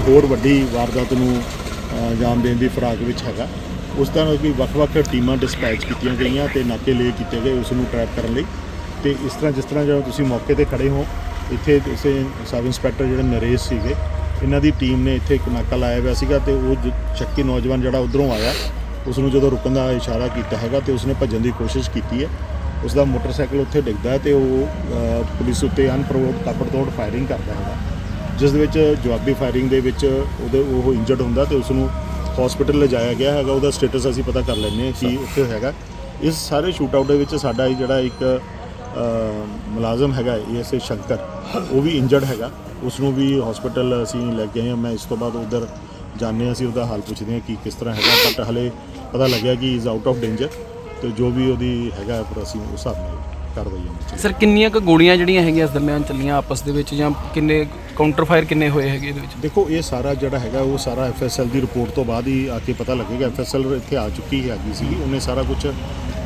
ਕੋਈ ਹੋਰ ਵੱਡੀ ਵਾਰਦਾਤ ਨੂੰ ਅੰਜਾਮ ਦੇਣ ਦੀ ਫਰਾਗ ਵਿੱਚ ਹੈਗਾ। ਉਸ ਤਰ੍ਹਾਂ ਵੀ ਵੱਖ-ਵੱਖ ਟੀਮਾਂ ਡਿਸਪੈਚ ਕੀਤੀਆਂ ਗਈਆਂ ਤੇ ਨਾਕੇ ਲਏ ਕੀਤੇ ਗਏ ਉਸ ਨੂੰ ਟਰੈਪ ਕਰਨ ਲਈ। ਤੇ ਇਸ ਤਰ੍ਹਾਂ ਜਿਸ ਤਰ੍ਹਾਂ ਜਦੋਂ ਤੁਸੀਂ ਮੌਕੇ ਤੇ ਖੜੇ ਹੋ, ਇੱਥੇ ਇਸੇ ਸਬ ਇੰਸਪੈਕਟਰ ਜਿਹੜੇ ਨਰੇਸ਼ ਸੀਗੇ, ਇਹਨਾਂ ਦੀ ਟੀਮ ਨੇ ਇੱਥੇ ਇੱਕ ਨਾਕਾ ਲਾਇਆ ਹੋਇਆ ਸੀਗਾ ਤੇ ਉਹ ਸ਼ੱਕੀ ਨੌਜਵਾਨ ਜਿਹੜਾ ਉਧਰੋਂ ਆਇਆ, ਉਸ ਨੂੰ ਜਦੋਂ ਰੁਕਣ ਦਾ ਇਸ਼ਾਰਾ ਕੀਤਾ ਹੈਗਾ ਤੇ ਉਸਨੇ ਭੱਜਣ ਦੀ ਕੋਸ਼ਿਸ਼ ਕੀਤੀ ਹੈ। ਉਸ ਦਾ ਮੋਟਰਸਾਈਕਲ ਉੱਥੇ ਡਿੱਗਦਾ ਹੈ ਤੇ ਉਹ ਪੁਲਿਸ ਉੱਤੇ ਅਨਪ੍ਰੋਵੋਕਡ ਤਾਬੜਤੋੜ ਫਾਇਰਿੰਗ ਕਰਦਾ ਹੈਗਾ। ਜਿਸ ਦੇ ਵਿੱਚ ਜਵਾਬੀ ਫਾਇਰਿੰਗ ਦੇ ਵਿੱਚ ਉਹਦੇ ਉਹ ਇੰਜਰਡ ਹੁੰਦਾ ਤੇ ਉਸ ਨੂੰ ਹਸਪੀਟਲ ਲਿਜਾਇਆ ਗਿਆ ਹੈਗਾ ਉਹਦਾ ਸਟੇਟਸ ਅਸੀਂ ਪਤਾ ਕਰ ਲੈਂਦੇ ਹਾਂ ਕਿ ਉੱਥੇ ਹੈਗਾ। ਇਸ ਸਾਰੇ ਸ਼ੂਟ ਆਊਟ ਦੇ ਵਿੱਚ ਸਾਡਾ ਇਹ ਜਿਹੜਾ ਇੱਕ ਮੁਲਾਜ਼ਮ ਹੈਗਾ ਏਐਸਏ ਸ਼ੰਕਰ ਉਹ ਵੀ ਇੰਜਰਡ ਹੈਗਾ। ਉਸ ਨੂੰ ਵੀ ਹਸਪੀਟਲ ਅਸੀਂ ਲੈ ਕੇ ਆਏ ਹਾਂ। ਮੈਂ ਇਸ ਤੋਂ ਬਾਅਦ ਉਧਰ ਜਾਣਦੇ ਹਾਂ ਅਸੀਂ ਉਹਦਾ ਹਾਲ ਪੁੱਛਦੇ ਹਾਂ ਕਿ ਕਿਸ ਤਰ੍ਹਾਂ ਹੈਗਾ ਬਟ ਹਲੇ ਪਤਾ ਲੱਗਿਆ ਕਿ ਇਜ਼ ਆਊਟ ਆਫ ਡੇਂਜਰ ਤੇ ਜੋ ਵੀ ਉਹਦੀ ਹੈਗਾ ਪਰ ਅਸੀਂ ਉਸ ਹਿਸਾਬ ਨਾਲ ਕਾਰਵਾਈ ਹੋਣੀ ਸਰ ਕਿੰਨੀਆਂ ਕੁ ਗੋਲੀਆਂ ਜਿਹੜੀਆਂ ਹੈਗੀਆਂ ਇਸ ਦਰਮਿਆਨ ਚੱਲੀਆਂ ਆਪਸ ਦੇ ਵਿੱਚ ਜਾਂ ਕਿੰਨੇ ਕਾਊਂਟਰ ਫਾਇਰ ਕਿੰਨੇ ਹੋਏ ਹੈਗੇ ਇਹਦੇ ਵਿੱਚ? ਦੇਖੋ ਇਹ ਸਾਰਾ ਜਿਹੜਾ ਹੈਗਾ ਉਹ ਸਾਰਾ ਐਫਐਸਐਲ ਦੀ ਰਿਪੋਰਟ ਤੋਂ ਬਾਅਦ ਹੀ ਆ ਕੇ ਪਤਾ ਲੱਗੇਗਾ। ਐਫਐਸਐਲ ਇੱਥੇ ਆ ਚੁੱਕੀ ਹੈਗੀ ਸੀ ਉਹਨੇ ਸਾਰਾ ਕੁਝ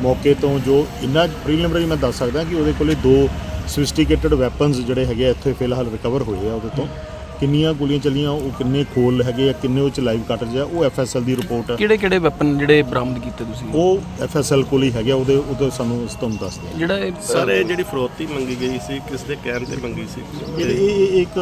ਮੌਕੇ ਤੋਂ ਜੋ ਇੰਨਾ ਪ੍ਰੀਲਿਮਿਨਰੀ ਮੈਂ ਦੱਸ ਸਕਦਾ ਕਿ ਉਹਦੇ ਕੋਲੇ ਦੋ ਸਫਿਸਟੀਕੇਟਡ ਵੈਪਨਸ ਜਿਹੜੇ ਹੈਗੇ ਇੱਥੇ ਫਿਲਹਾਲ ਰਿਕਵਰ ਹੋਏ ਆ ਉਹਦੇ ਤੋਂ। ਕਿੰਨੀਆਂ ਗੋਲੀਆਂ ਚੱਲੀਆਂ ਉਹ ਕਿੰਨੇ ਖੋਲ ਹੈਗੇ ਆ ਕਿੰਨੇ ਉਹ ਚ ਲਾਈਵ ਕੱਟ ਆ ਉਹ ਐਫਐਸਐਲ ਦੀ ਰਿਪੋਰਟ ਕਿਹੜੇ ਕਿਹੜੇ ਵੈਪਨ ਜਿਹੜੇ ਬਰਾਮਦ ਕੀਤੇ ਤੁਸੀਂ? ਉਹ ਐਫਐਸਐਲ ਕੋਲ ਹੀ ਹੈਗੇ ਆ, ਉਹਦੇ ਉਹਦੇ ਸਾਨੂੰ ਅਸੀਂ ਤੁਹਾਨੂੰ ਦੱਸਦੇ ਹਾਂ ਜਿਹੜਾ ਇਹ, ਸਰ ਇਹ ਜਿਹੜੀ ਫਰੋਤੀ ਮੰਗੀ ਗਈ ਸੀ ਕਿਸ ਦੇ ਕਹਿਣ ਤੇ ਮੰਗੀ ਸੀ? ਇਹ ਇਹ- ਇੱਕ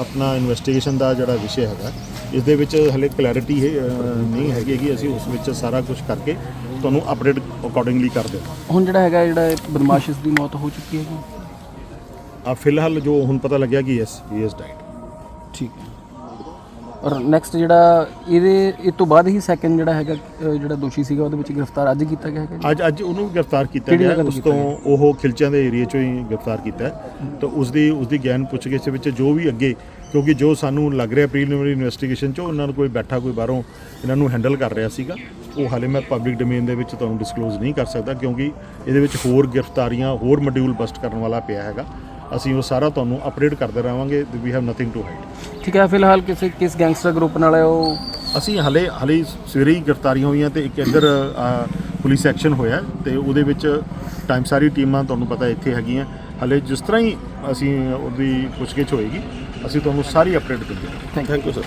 ਆਪਣਾ ਇਨਵੈਸਟੀਗੇਸ਼ਨ ਦਾ ਜਿਹੜਾ ਵਿਸ਼ਾ ਹੈਗਾ ਇਸ ਦੇ ਵਿੱਚ ਹਲੇ ਕਲੈਰਿਟੀ ਨਹੀਂ ਹੈਗੀ ਕਿ ਅਸੀਂ ਉਸ ਵਿੱਚ ਸਾਰਾ ਕੁਝ ਕਰਕੇ ਤੁਹਾਨੂੰ ਅਪਡੇਟ ਅਕੋਰਡਿੰਗਲੀ ਕਰ ਦਿਓ ਹੁਣ ਜਿਹੜਾ ਹੈਗਾ ਜਿਹੜਾ ਬਦਮਾਸ਼ ਇਸ ਦੀ ਮੌਤ ਹੋ ਚੁੱਕੀ ਹੈਗੀ? ਆ ਫਿਲਹਾਲ ਜੋ ਹੁਣ ਪਤਾ ਲੱਗਿਆ ਕਿ ਯੈਸ ਹੀ ਡਾਈਡ ਠੀਕ ਹੈ। ਔਰ ਨੈਕਸਟ ਜਿਹੜਾ ਇਹਦੇ ਇਹ ਤੋਂ ਬਾਅਦ ਹੀ ਸੈਕੰਡ ਜਿਹੜਾ ਹੈਗਾ ਜਿਹੜਾ ਦੋਸ਼ੀ ਸੀਗਾ ਉਹਦੇ ਵਿੱਚ ਗ੍ਰਿਫਤਾਰ ਅੱਜ ਕੀਤਾ ਗਿਆ ਹੈਗਾ ਜੀ? ਅੱਜ ਅੱਜ ਉਹਨੂੰ ਗ੍ਰਿਫਤਾਰ ਕੀਤਾ ਕਿਹੜੀ ਗਿਆ। ਜਗ੍ਹਾ ਤੋਂ ਉਸ ਤੋਂ ਉਹ ਖਿਲਚਿਆਂ ਦੇ ਏਰੀਆ ਚੋਂ ਹੀ ਗ੍ਰਿਫਤਾਰ ਕੀਤਾ। ਹੈ। ਤਾਂ ਉਸ ਦੀ ਉਸ ਦੀ ਗਿਆਨ ਪੁੱਛਗਿੱਛ ਵਿੱਚ ਜੋ ਵੀ ਅੱਗੇ ਕਿਉਂਕਿ ਜੋ ਸਾਨੂੰ ਲੱਗ ਰਿਹਾ ਪ੍ਰੀਲਿਮਿਨਰੀ ਇਨਵੈਸਟੀਗੇਸ਼ਨ ਚ ਉਹਨਾਂ ਨੂੰ ਕੋਈ ਬੈਠਾ ਕੋਈ ਬਾਹਰੋਂ ਇਹਨਾਂ ਨੂੰ ਹੈਂਡਲ ਕਰ ਰਿਹਾ ਸੀਗਾ। ਉਹ ਹਾਲੇ ਮੈਂ ਪਬਲਿਕ ਡੋਮੇਨ ਦੇ ਵਿੱਚ ਤੁਹਾਨੂੰ ਡਿਸਕਲੋਜ਼ ਨਹੀਂ ਕਰ ਸਕਦਾ ਕਿਉਂਕਿ ਇਹਦੇ ਵਿੱਚ ਹੋਰ ਗ੍ਰਿਫਤਾਰੀਆਂ ਹੋਰ ਮੋਡਿਊਲ ਬਸਟ ਕਰਨ ਵਾਲਾ ਪਿਆ ਹੈਗਾ। ਅਸੀਂ ਉਹ ਸਾਰਾ ਤੁਹਾਨੂੰ ਅਪਡੇਟ ਕਰਦੇ ਰਹਾਂਗੇ we have nothing to hide ਠੀਕ ਹੈ ਫਿਲਹਾਲ ਕਿਸੇ ਕਿਸ ਗੈਂਗਸਟਰ ਗਰੁੱਪ ਨਾਲ ਹੈ ਉਹ? ਅਸੀਂ ਹਲੇ ਹਲੇ ਸਵੇਰੇ ਹੀ ਗ੍ਰਿਫਤਾਰੀਆਂ ਹੋਈਆਂ ਤੇ ਇੱਕ ਇੱਧਰ ਪੁਲਿਸ ਐਕਸ਼ਨ ਹੋਇਆ ਤੇ ਉਹਦੇ ਵਿੱਚ ਟਾਈਮ ਸਾਰੀ ਟੀਮਾਂ ਤੁਹਾਨੂੰ ਪਤਾ ਇੱਥੇ ਹੈਗੀਆਂ। ਹਲੇ ਜਿਸ ਤਰ੍ਹਾਂ ਹੀ ਅਸੀਂ ਉਹਦੀ ਪੁੱਛਗਿੱਛ ਹੋਏਗੀ ਅਸੀਂ ਤੁਹਾਨੂੰ ਸਾਰੀ ਅਪਡੇਟ ਦਿੰਦੇ ਹਾਂ। Thank you sir